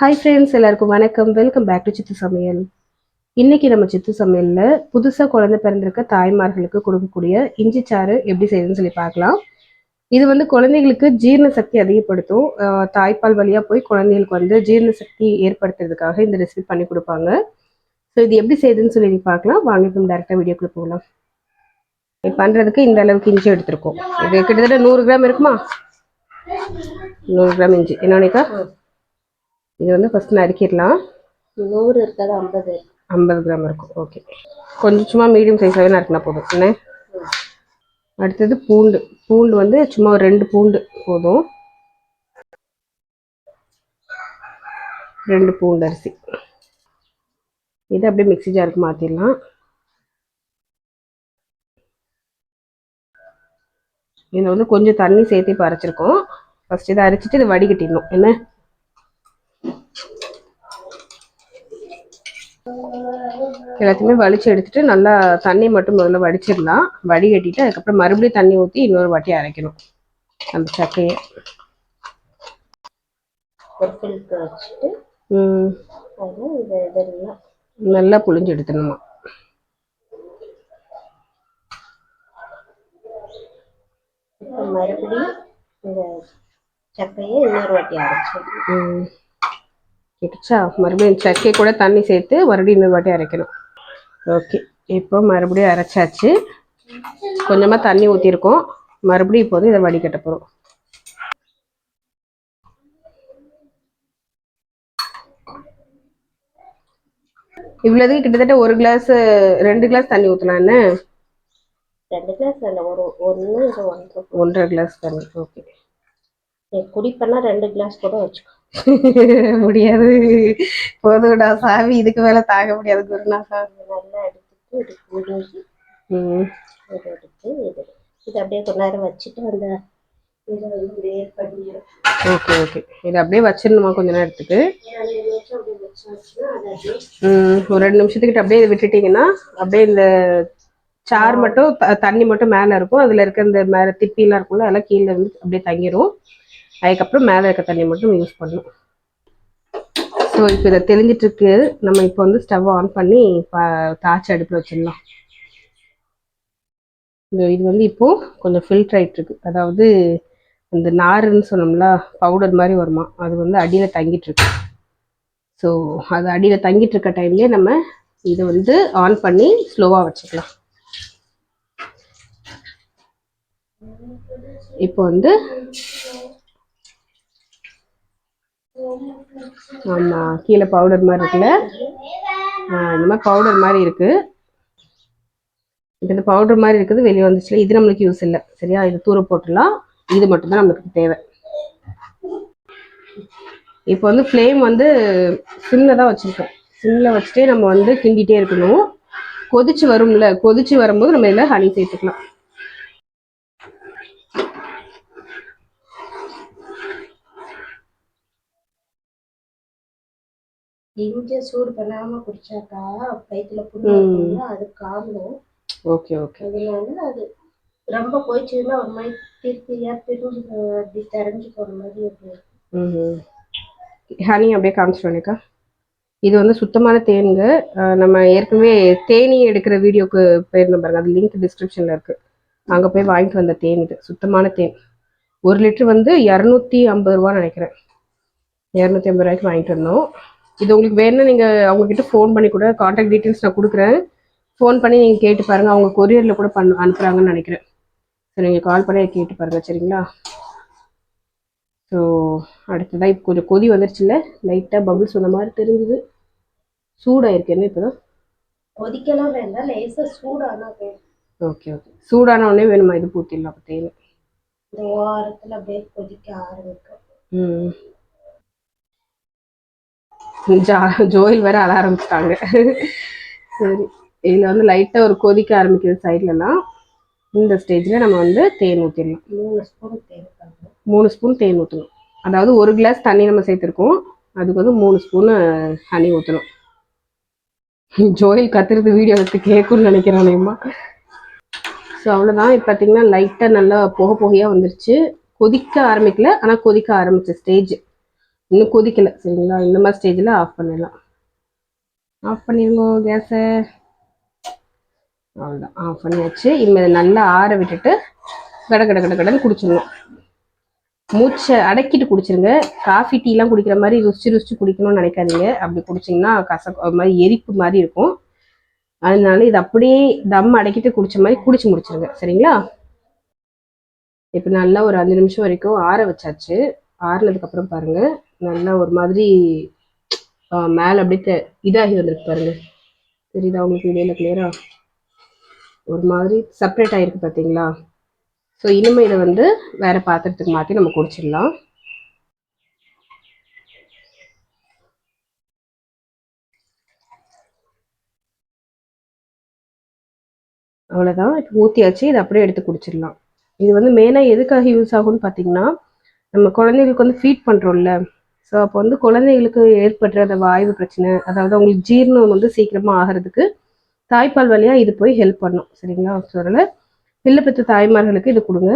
Hi friends எல்லாருக்கும் வணக்கம். Welcome back to சித்து சமையல். இன்னைக்கு நம்ம சித்து சமையலில் புதுசாக குழந்தை பிறந்திருக்க தாய்மார்களுக்கு கொடுக்கக்கூடிய இஞ்சி சாறு எப்படி செய்யுதுன்னு சொல்லி பார்க்கலாம். இது வந்து குழந்தைகளுக்கு ஜீரண சக்தி அதிகப்படுத்தும். தாய்ப்பால் வழியாக போய் குழந்தைகளுக்கு வந்து ஜீரண சக்தி ஏற்படுத்துறதுக்காக இந்த ரெசிபி பண்ணி கொடுப்பாங்க. ஸோ இது எப்படி செய்யுதுன்னு சொல்லி பார்க்கலாம். வாங்க இப்போ டேரெக்டாக வீடியோக்குள்ளே போகலாம். இது பண்ணுறதுக்கு இந்த அளவுக்கு இஞ்சி எடுத்திருக்கோம். இது கிட்டத்தட்ட நூறு கிராம் இருக்குமா? நூறு கிராம் இஞ்சி. என்னக்கா இது வந்து ஃபஸ்ட் நறுக்கிடலாம் நூறு இருக்காது ஐம்பது. ஐம்பது கிராம் இருக்கும். ஓகே கொஞ்சம் சும்மா மீடியம் சைஸாகவே நறுக்கினா போதும். என்ன? அடுத்தது பூண்டு. பூண்டு வந்து சும்மா ஒரு ரெண்டு பூண்டு போதும். ரெண்டு பூண்டு அரிசி. இதை அப்படியே மிக்ஸி ஜாருக்கு மாற்றிடலாம் இதில் வந்து கொஞ்சம் தண்ணி சேர்த்து இப்போ அரைச்சிருக்கோம். ஃபஸ்ட் இதை அரைச்சிட்டு இதை வடிகட்டிடணும். என்ன? எல்லாத்தையுமே வலிச்சு எடுத்துட்டு நல்லா தண்ணி மட்டும் முதல்ல வடிச்சிடலாம். வடிகட்டிட்டு அதுக்கப்புறம் மறுபடியும் தண்ணி ஊற்றி இன்னொரு வாட்டி அரைக்கணும். அந்த சக்கையை. நல்லா புழிஞ்சு எடுத்துடணுமா. இப்போ மறுபடியும் இந்த சக்கையை இன்னொரு வாட்டி அரைச்சிடணும் ம். கிடச்சா மறுபடியும் சக்கையை கூட தண்ணி சேர்த்து மறுபடியும் இன்னொரு வாட்டி அரைக்கணும். ஓகே. இப்போ மறுபடியும் அரைச்சாச்சு. கொஞ்சமாக தண்ணி ஊற்றிருக்கோம் மறுபடியும் இப்போ வந்து இதை வடிகட்ட போகிறோம் இவ்வளோதுக்கு கிட்டத்தட்ட ஒரு கிளாஸ் ரெண்டு கிளாஸ் தண்ணி ஊற்றலாம் என்ன? ரெண்டு கிளாஸ் இல்லை ஒரு ஒன்று ஒன்றரை ஒன்றரை கிளாஸ் தண்ணி. ஓகே. குடிப்பேன்னா ரெண்டு கிளாஸ் கூட வச்சுக்கோ. முடியாது. போதும்டா சாமி இதுக்கு மேலே தாங்க முடியாது குருநாதா நல்லா எடுத்துட்டு இது அப்படியே கொஞ்ச நேரம் வச்சுட்டு அந்த ஓகே ஓகே. இது அப்படியே வச்சிடணுமா கொஞ்ச நேரத்துக்கு? ஒரு ரெண்டு நிமிஷத்துக்கிட்ட அப்படியே விட்டுட்டீங்கன்னா அப்படியே இந்த சார் மட்டும் தண்ணி மட்டும் மேலே இருக்கும். அதில் இருக்க இந்த மேலே திப்பிலாம் இருக்கும்ல அதெல்லாம் கீழே வந்து அப்படியே தங்கிரும். அதுக்கப்புறம் மேலே இருக்க தண்ணி மட்டும் யூஸ் பண்ணணும். ஸோ இப்போ இதை தெளிஞ்சிட்டு நம்ம இப்போ வந்து ஸ்டவ் ஆன் பண்ணி பா அடுப்பில் வச்சிடலாம். இந்த இது வந்து இப்போது கொஞ்சம் ஃபில்டர் ஆகிட்டுருக்கு அதாவது அந்த நாருன்னு சொன்னோம்ல பவுடர் மாதிரி வருமா? அது வந்து அடியில் தங்கிட்டுருக்கு ஸோ அது அடியில் தங்கிட்டு இருக்க டைம்லேயே நம்ம இதை வந்து ஆன் பண்ணி ஸ்லோவாக வச்சுக்கலாம். இப்போ வந்து ஆமாம் கீழே பவுடர் மாதிரி இருக்குல்ல? இந்த மாதிரி பவுடர் மாதிரி இருக்கு. இப்போ இந்த பவுடர் மாதிரி இருக்குது வெளியே வந்துச்சுல. இது நம்மளுக்கு யூஸ் இல்லை. சரியா? இது தூர போட்டுடலாம். இது மட்டும்தான் நம்மளுக்கு தேவை. இப்போ வந்து ஃப்ளேம் வந்து சிம்மில் தான் வச்சுருக்கோம். சிம்மில் வச்சுட்டே நம்ம வந்து கிண்டிகிட்டே இருக்கணும். கொதிச்சு வரும்ல கொதிச்சு வரும்போது நம்ம இதில் ஹனி சேர்த்துக்கலாம். இஞ்சி சூடு பண்ணாம குடிச்சாக்கா வயிற்றுல புண்ணு இருக்கும்ல, அது காணும் ஓகே ஓகே. அதனால அது ரொம்ப போயிடுச்சுன்னா ஒரு மாதிரி திருப்பியா பிரிஞ்சு போ- அப்படி தெரிஞ்சு போற மாதிரி இருக்கும் ம் ஹனி அப்படியே காமிச்சிருவேனேக்கா இது வந்து சுத்தமான தேனுங்க. அஹ் நம்ம ஏற்கனவே தேனி எடுக்கிற வீடியோக்கு போயிருந்தோம் பாருங்க. அது லிங்க் டிஸ்கிரிப்ஷனில் இருக்குது அங்கே போய் வாங்கிட்டு வந்த தேன் இது. சுத்தமான தேன். ஒரு லிட்டர் வந்து இரநூத்தி ஐம்பது ரூபான்னு நினைக்கிறேன். இரநூத்தி ஐம்பது ரூபாய்க்கு வாங்கிட்டு வந்தோம். இது உங்களுக்கு வேணும்னா நீங்கள் அவங்கக்கிட்ட ஃபோன் பண்ணி கூட காண்டாக்ட் டீட்டெயில்ஸ் நான் கொடுக்குறேன். ஃபோன் பண்ணி நீங்கள் கேட்டு பாருங்கள் அவங்க கொரியரில் கூட பண்ண அனுப்புகிறாங்கன்னு நினைக்கிறேன். சரி நீங்கள் கால் பண்ணி கேட்டு பாருங்கள் சரிங்களா? ஸோ அடுத்ததாக இப்போ கொஞ்சம் கொதி வந்துருச்சுல்ல? லைட்டாக பபிள்ஸ் வந்த மாதிரி தெரிஞ்சுது. சூடாயிருக்கு. என்ன இப்போ தான் கொதிக்கலாம் வேண்டாம். லேசா சூடானா. ஓகே ஓகே சூடான உடனே வேணுமா? இது பூத்திடலாம் தேன் இந்த ஓரத்துல அப்படியே கொதிக்க ஆரம்பிக்கும். ம். ஜா ஜோயில் வேற அழ ஆரம்பிச்சிட்டாங்க. சரி. இதில் வந்து லைட்டாக ஒரு கொதிக்க ஆரம்பிக்கிற சைட்லலாம் இந்த ஸ்டேஜில் நம்ம வந்து தேன் ஊற்றிடலாம் மூணு ஸ்பூன் தேவைப்படுது மூணு ஸ்பூன் தேன் ஊற்றணும் அதாவது ஒரு கிளாஸ் தண்ணி நம்ம சேர்த்துருக்கோம். அதுக்கு வந்து மூணு ஸ்பூனு ஹனி ஊற்றணும் ஜோயில் கத்துறது வீடியோ எடுத்து கேட்கும்னு நினைக்கிறானேம்மா ஸோ அவ்வளோதான் இப்போ பார்த்தீங்கன்னா லைட்டாக நல்லா புகை புகையாக வந்துருச்சு. கொதிக்க ஆரம்பிக்கல ஆனால் கொதிக்க ஆரம்பிச்ச ஸ்டேஜ் இன்னும் கொதிக்கல. சரிங்களா? இந்த மாதிரி ஸ்டேஜில் ஆஃப் பண்ணிடலாம். ஆஃப் பண்ணிடுங்க கேஸை அவ்வளோதான் ஆஃப் பண்ணியாச்சு. இனிமேல் நல்லா ஆற விட்டுட்டு கட கட கட கடன்னு குடிச்சிடணும். மூச்சை அடக்கிட்டு குடிச்சிருங்க. காஃபி டீலாம் குடிக்கிற மாதிரி ருசிச்சு ருசிச்சு குடிக்கணும்னு நினைக்காதீங்க. அப்படி குடிச்சிங்கன்னா கச மாதிரி எரிப்பு மாதிரி இருக்கும். அதனால இது அப்படியே தம் அடக்கிட்டு குடிச்ச மாதிரி குடிச்சு முடிச்சிருங்க. சரிங்களா? இப்போ நல்லா ஒரு அஞ்சு நிமிஷம் வரைக்கும் ஆற வச்சாச்சு. ஆறுனதுக்கப்புறம் பாருங்கள் நல்லா ஒரு மாதிரி மேலே மேல அப்படியே இதாகி வந்திருக்கு பாருங்க. தெரியுதா உங்களுக்கு இடையில கிளியரா ஒரு மாதிரி செப்பரேட் ஆகிருக்கு பார்த்தீங்களா ஸோ இனிமேல் இதை வந்து வேற பாத்திரத்துக்கு மாற்றி நம்ம குடிச்சிடலாம். அவ்வளோதான் இப்போ ஊற்றியாச்சு இதை அப்படியே எடுத்து குடிச்சிடலாம். இது வந்து மெயினாக எதுக்காக யூஸ் ஆகும்னு பார்த்தீங்கன்னா நம்ம குழந்தைகளுக்கு வந்து ஃபீட் பண்ணுறோம்ல ஸோ அப்போ வந்து குழந்தைகளுக்கு ஏற்படுற அந்த வாய்வு பிரச்சனை அதாவது அவங்களுக்கு ஜீரணம் வந்து சீக்கிரமாக ஆகிறதுக்கு தாய்ப்பால் வழியாக இது போய் ஹெல்ப் பண்ணும். சரிங்களா ஸோ அதனால் பிள்ளை பெற்ற தாய்மார்களுக்கு இது கொடுங்க.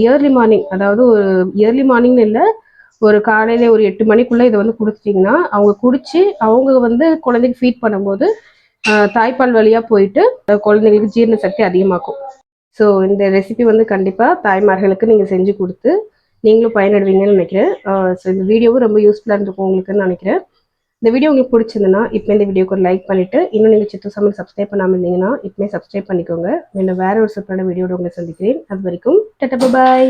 இயர்லி மார்னிங் அதாவது ஒரு இயர்லி மார்னிங்னு இல்லை ஒரு காலையில ஒரு எட்டு மணிக்குள்ளே இதை வந்து கொடுத்துட்டிங்கன்னா அவங்க குடிச்சு அவங்க வந்து குழந்தைக்கு ஃபீட் பண்ணும்போது தாய்ப்பால் வழியாக போயிட்டு குழந்தைங்களுக்கு ஜீரண சக்தி அதிகமாக்கும். ஸோ இந்த ரெசிபி வந்து கண்டிப்பாக தாய்மார்களுக்கு நீங்கள் செஞ்சு கொடுத்து நீங்களும் பயனடைவீங்கன்னு நினைக்கிறேன். ஸோ இந்த வீடியோவும் ரொம்ப யூஸ்ஃபுல்லாக இருந்திருக்கும் உங்களுக்குன்னு நினைக்கிறேன். இந்த வீடியோ உங்களுக்கு பிடிச்சிருந்ததுன்னா இப்போ இந்த வீடியோக்கு ஒரு லைக் பண்ணிட்டு இன்னும் நீங்கள் சித்து சமையல் சப்ஸ்கிரைப் பண்ணாமல் இருந்தீங்கன்னா இப்போமே சப்ஸ்கிரைப் பண்ணிக்கோங்க. இன்னும் வேற ஒரு சூப்பரான வீடியோட உங்களை சந்திக்கிறேன். அது வரைக்கும் டட்டப்பா பாய்